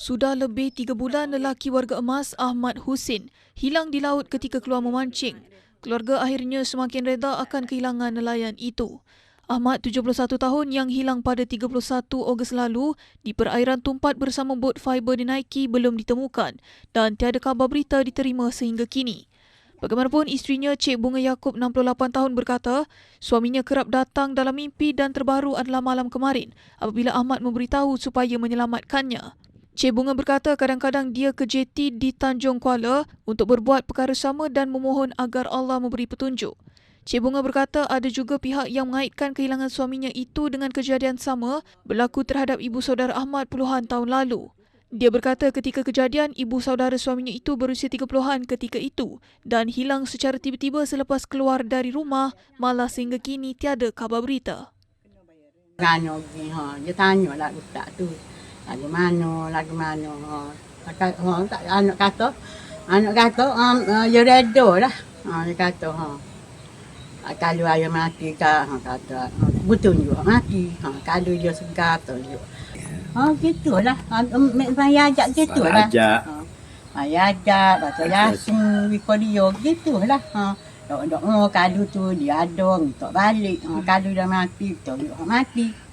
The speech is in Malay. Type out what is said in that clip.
Sudah lebih tiga bulan lelaki warga emas Ahmad Husin hilang di laut ketika keluar memancing. Keluarga akhirnya semakin reda akan kehilangan nelayan itu. Ahmad, 71 tahun yang hilang pada 31 Ogos lalu di perairan Tumpat bersama bot fiber dinaiki belum ditemukan dan tiada khabar berita diterima sehingga kini. Bagaimanapun, isterinya Cik Bunga Yaakob 68 tahun berkata suaminya kerap datang dalam mimpi dan terbaru adalah malam kemarin apabila Ahmad memberitahu supaya menyelamatkannya. Cik Bunga berkata kadang-kadang dia ke JT di Tanjung Kuala untuk berbuat perkara sama dan memohon agar Allah memberi petunjuk. Cik Bunga berkata ada juga pihak yang mengaitkan kehilangan suaminya itu dengan kejadian sama berlaku terhadap ibu saudara Ahmad puluhan tahun lalu. Dia berkata ketika kejadian, ibu saudara suaminya itu berusia 30-an ketika itu dan hilang secara tiba-tiba selepas keluar dari rumah malah sehingga kini tiada khabar berita. Gano pergi ha. Dia tanya lah ustaz tu. Lagu mana, lagu mana ha. Kata, ha tak anak kata. Anak kata um, uh, ya reda lah. Ha dia kata ha. Ah, Kalau ayah mati ka, ha, kata ha, betul juga mati. Ha, kalau dia segar juga. Ha, gitulah. Ha, um, saya ajak gitulah. Ajak. Ha, saya ajak, baca yasin, wikodio, gitulah. Ha, dok dok oh kalau tu dia ada untuk balik. Ha, kalau dia mati, tu dia mati.